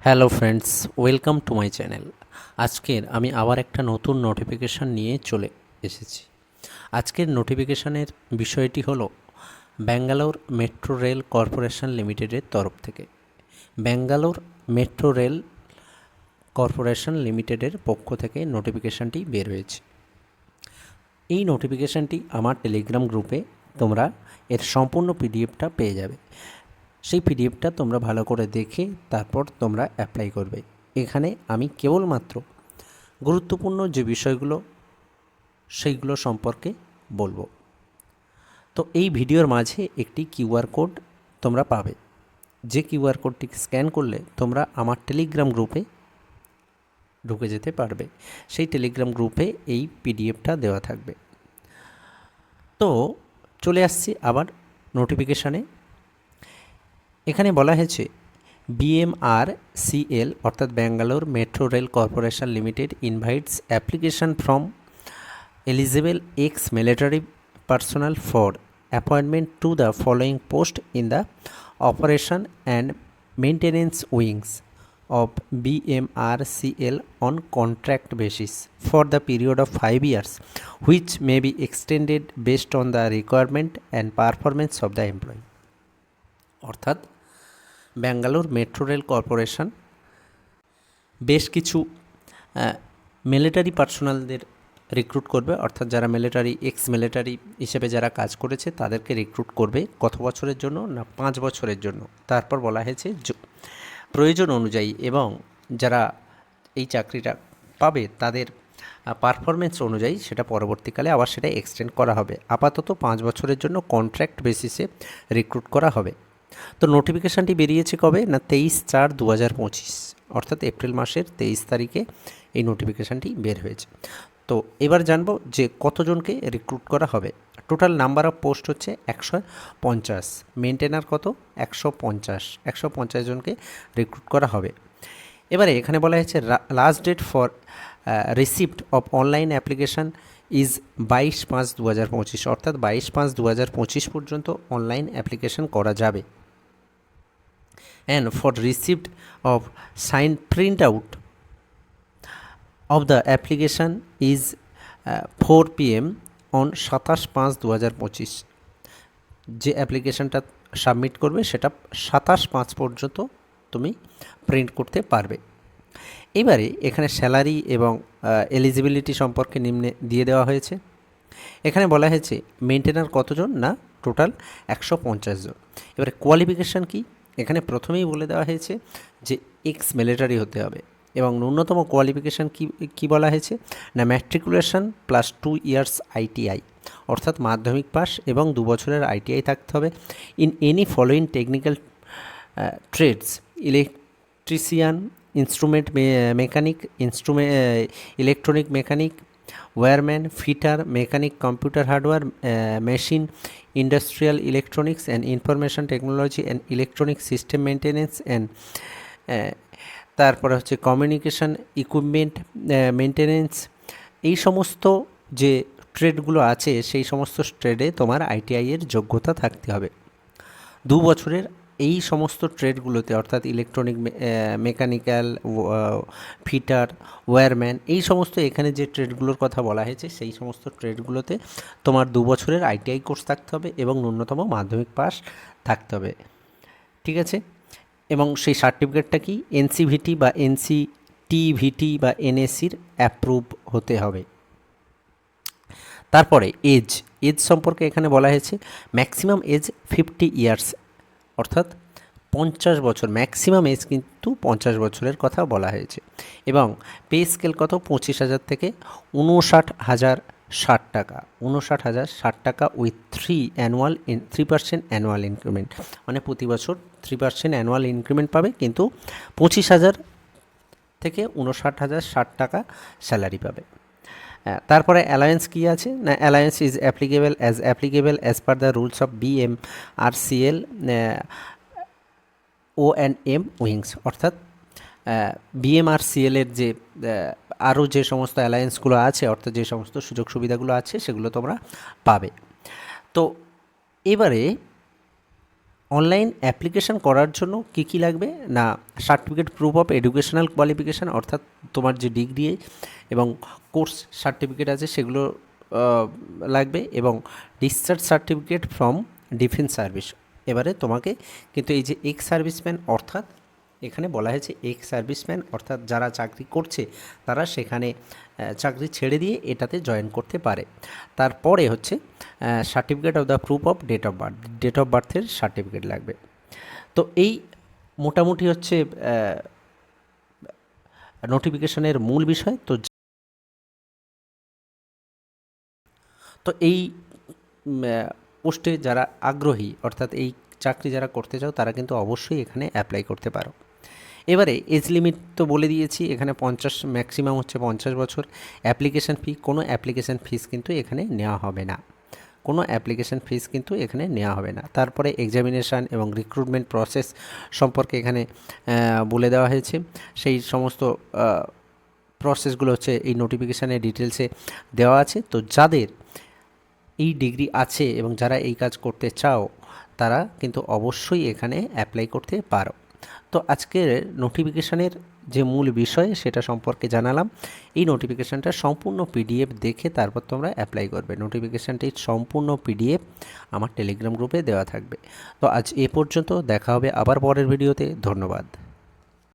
Hello friends, welcome to my channel. আজকের আমি আবার একটা নতুন নোটিফিকেশান নিয়ে চলে এসেছি। আজকের নোটিফিকেশানের বিষয়টি হলো, ব্যাঙ্গালোর মেট্রো রেল কর্পোরেশন লিমিটেডের তরফ থেকে। ব্যাঙ্গালোর মেট্রো রেল কর্পোরেশন লিমিটেডের পক্ষ থেকে নোটিফিকেশানটি বের হয়েছে। এই নোটিফিকেশানটি আমার টেলিগ্রাম গ্রুপে তোমরা এর সম্পূর্ণ পিডিএফটা পেয়ে যাবে। সেই পিডিএফটা তোমরা ভালো করে দেখে তারপর তোমরা অ্যাপ্লাই করবে। এখানে আমি কেবলমাত্র গুরুত্বপূর্ণ যে বিষয়গুলো, সেইগুলো সম্পর্কে বলব। তো এই ভিডিওর মাঝে একটি কিউআর কোড তোমরা পাবে। যে কিউআর কোডটি স্ক্যান করলে তোমরা আমার টেলিগ্রাম গ্রুপে ঢুকে যেতে পারবে। সেই টেলিগ্রাম গ্রুপে এই পিডিএফটা দেওয়া থাকবে। তো চলে আসছি আবার নোটিফিকেশানে এখানে বলা হয়েছে বিএমআর সিএল অর্থাৎ Bangalore metro rail corporation limited invites application from eligible ex military personnel for appointment to the following post in the operation and maintenance wings of BMRCL on contract basis for the period of 5 years which may be extended based on the requirement and performance of the employee. অর্থাৎ Bangalore metro rail corporation. বেশ কিছু military পার্সোনালদের recruit করবে, অর্থাৎ যারা military ex military হিসেবে যারা কাজ করেছে, তাদেরকে রিক্রুট করবে কত বছরের জন্য? না, পাঁচ বছরের জন্য। তারপর বলা হয়েছে প্রয়োজন অনুযায়ী এবং যারা এই চাকরিটা পাবে, তাদের পারফরমেন্স অনুযায়ী সেটা পরবর্তীকালে আবার সেটা এক্সটেন্ড করা হবে। আপাতত পাঁচ বছরের জন্য কন্ট্রাক্ট বেসিসে রিক্রুট করা হবে। তো নোটিফিকেশানটি বেরিয়েছে কবে? না, তেইশ চার দু হাজার পঁচিশ, অর্থাৎ এপ্রিল মাসের তেইশ তারিখে এই নোটিফিকেশানটি বের হয়েছে। তো এবার জানব যে কতজনকে রিক্রুট করা হবে। টোটাল নাম্বার অফ পোস্ট হচ্ছে একশো পঞ্চাশ মেনটেনার কত? একশো পঞ্চাশ একশো পঞ্চাশ জনকে রিক্রুট করা হবে। এবারে এখানে বলা হয়েছে last date for receipt of online application is বাইশ পাঁচ দু হাজার পঁচিশ, অর্থাৎ বাইশ পাঁচ দু হাজার পঁচিশ পর্যন্ত অনলাইন অ্যাপ্লিকেশন করা যাবে। For receipt of sign print out of the application is four P M on সাতাশ পাঁচ দু যে অ্যাপ্লিকেশানটা সাবমিট করবে, সেটা সাতাশ পাঁচ পর্যন্ত তুমি প্রিন্ট করতে পারবে। এবারে এখানে স্যালারি এবং এলিজিবিলিটি সম্পর্কে নিম্নে দিয়ে দেওয়া হয়েছে। এখানে বলা হয়েছে মেনটেনার কতজন না টোটাল একশো পঞ্চাশ জন। এবারে কোয়ালিফিকেশান কি? এখানে প্রথমেই বলে দেওয়া হয়েছে যে এক্স মিলিটারি হতে হবে এবং ন্যূনতম কোয়ালিফিকেশান কি কি বলা হয়েছে? না matriculation plus two years ITI অর্থাৎ মাধ্যমিক পাস এবং দু বছরের আইটিআই থাকতে হবে। In any following technical trades electrician instrument mechanic instrument electronic mechanic wireman fitter, mechanic, computer hardware machine, industrial electronics and information technology and electronic system maintenance and তারপরে হচ্ছে communication, equipment maintenance এই সমস্ত যে ট্রেডগুলো আছে, সেই সমস্ত ট্রেডে তোমার আইটিআই এর যোগ্যতা থাকতে হবে। দু বছরের এই সমস্ত ট্রেডগুলোতে, অর্থাৎ ইলেকট্রনিক মেকানিক্যাল ফিটার ওয়্যারম্যান এই সমস্ত এখানে যে ট্রেডগুলোর কথা বলা হয়েছে, সেই সমস্ত ট্রেডগুলোতে তোমার দু বছরের আইটিআই কোর্স থাকতে হবে এবং ন্যূনতম মাধ্যমিক পাস থাকতে হবে। ঠিক আছে? এবং সেই সার্টিফিকেটটা কি? এনসিভিটি বা এনসি টিভিটি বা এনএসির অ্যাপ্রুভ হতে হবে। তারপরে এজ এজ সম্পর্কে এখানে বলা হয়েছে ম্যাক্সিমাম এজ ফিফটি ইয়ার্স অর্থাৎ পঞ্চাশ বছর ম্যাক্সিমাম এজ কিন্তু পঞ্চাশ বছরের কথা বলা হয়েছে। এবং পে স্কেল কত? পঁচিশ হাজার থেকে উনষাট হাজার ষাট টাকা। উনষাট হাজার ষাট টাকা with three annual in three percent annual increment মানে প্রতি বছর থ্রি পার্সেন্ট অ্যানুয়াল ইনক্রিমেন্ট পাবে, কিন্তু পঁচিশ হাজার থেকে উনষাট হাজার ষাট টাকা স্যালারি পাবে। তারপরে অ্যালায়েন্স কী আছে? না allowance is applicable as applicable as per the rules of B M R C L O and M wings অর্থাৎ বিএমআরসিএলের যে আরও যে সমস্ত অ্যালায়েন্সগুলো আছে, অর্থাৎ যে সমস্ত সুযোগ সুবিধাগুলো আছে, সেগুলো তোমরা পাবে। তো, এবারে অনলাইন অ্যাপ্লিকেশান করার জন্য কী কী লাগবে? না, certificate proof of educational qualification অর্থাৎ তোমার যে ডিগ্রি এবং কোর্স সার্টিফিকেট আছে সেগুলো লাগবে এবং discharge certificate from defence service এবারে তোমাকে কিন্তু এই যে এক্স সার্ভিসম্যান অর্থাৎ এখানে বলা হয়েছে এক্স সার্ভিসম্যান অর্থাৎ যারা চাকরি করছে, তারা সেখানে চাকরি ছেড়ে দিয়ে এটাতে জয়েন করতে পারে। তারপরে হচ্ছে certificate of the proof of date of birth date of বার্থের certificate লাগবে। তো এই মোটামুটি হচ্ছে নোটিফিকেশনের মূল বিষয়। তো তো এই পোস্টে যারা আগ্রহী, অর্থাৎ এই চাকরি যারা করতে চাও, তারা কিন্তু অবশ্যই এখানে অ্যাপ্লাই করতে পারো। এবারে এজ লিমিট তো বলে দিয়েছি, এখানে পঞ্চাশ ম্যাক্সিমাম হচ্ছে পঞ্চাশ বছর। অ্যাপ্লিকেশান ফি কোনো অ্যাপ্লিকেশান ফিস কিন্তু এখানে নেওয়া হবে না। কোনো অ্যাপ্লিকেশান ফিস কিন্তু এখানে নেওয়া হবে না। তারপরে এক্সামিনেশান এবং রিক্রুটমেন্ট প্রসেস সম্পর্কে এখানে বলে দেওয়া হয়েছে। সেই সমস্ত প্রসেসগুলো হচ্ছে এই নোটিফিকেশানের ডিটেলসে দেওয়া আছে। তো যাদের এই ডিগ্রি আছে এবং যারা এই কাজ করতে চাও, তারা কিন্তু অবশ্যই এখানে অ্যাপ্লাই করতে পারো। তো আজকের নোটিফিকেশানের যে মূল বিষয় সেটা সম্পর্কে জানালাম। এই নোটিফিকেশানটা সম্পূর্ণ পিডিএফ দেখে তারপর তোমরা অ্যাপ্লাই করবে। নোটিফিকেশানটির সম্পূর্ণ পিডিএফ আমার টেলিগ্রাম গ্রুপে দেওয়া থাকবে। তো আজ এ পর্যন্ত দেখা হবে আবার পরের ভিডিওতে ধন্যবাদ।